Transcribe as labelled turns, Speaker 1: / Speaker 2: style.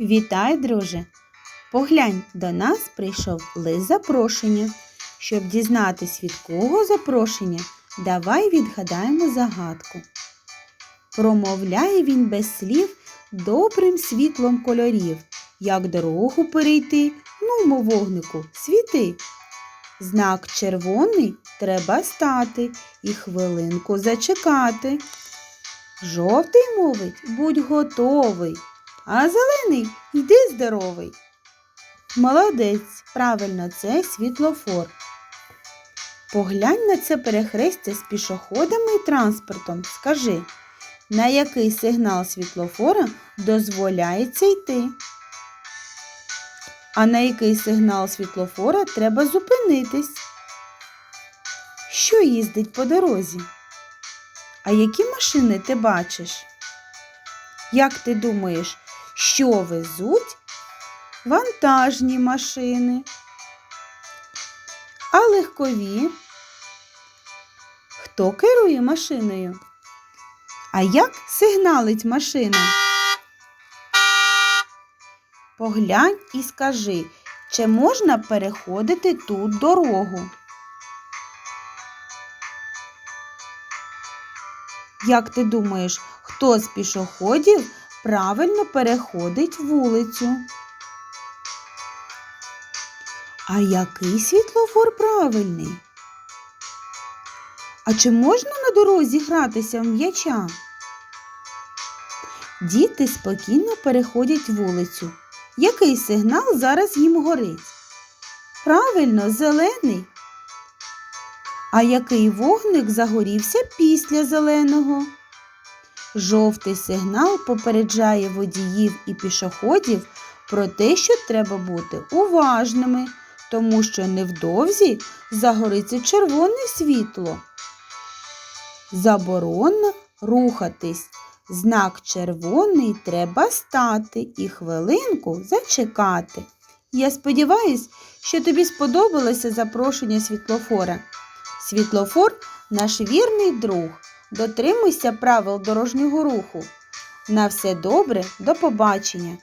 Speaker 1: Вітай, друже! Поглянь, до нас прийшов лист запрошення. Щоб дізнатись, від кого запрошення, давай відгадаємо загадку. Промовляє він без слів добрим світлом кольорів, як дорогу перейти, ну, вогнику, світи. Знак червоний треба стати і хвилинку зачекати. Жовтий мовить, будь готовий, а зелений йди здоровий. Молодець, правильно, це світлофор. Поглянь на це перехрестя з пішоходами і транспортом. Скажи, на який сигнал світлофора дозволяється йти? А на який сигнал світлофора треба зупинитись? Що їздить по дорозі? А які машини ти бачиш? Як ти думаєш, що везуть вантажні машини? А легкові? Хто керує машиною? А як сигналить машина? Поглянь і скажи, чи можна переходити тут дорогу? Як ти думаєш, хто з пішоходів правильно переходить вулицю? А який світлофор правильний? А чи можна на дорозі гратися в м'яча? Діти спокійно переходять вулицю. Який сигнал зараз їм горить? Правильно, зелений. А який вогник загорівся після зеленого? Жовтий сигнал попереджає водіїв і пішоходів про те, що треба бути уважними, тому що невдовзі загориться червоне світло. Заборонено рухатись. Знак червоний треба стати і хвилинку зачекати. Я сподіваюсь, що тобі сподобалося запрошення світлофора. Світлофор наш вірний друг. Дотримуйся правил дорожнього руху. На все добре, до побачення!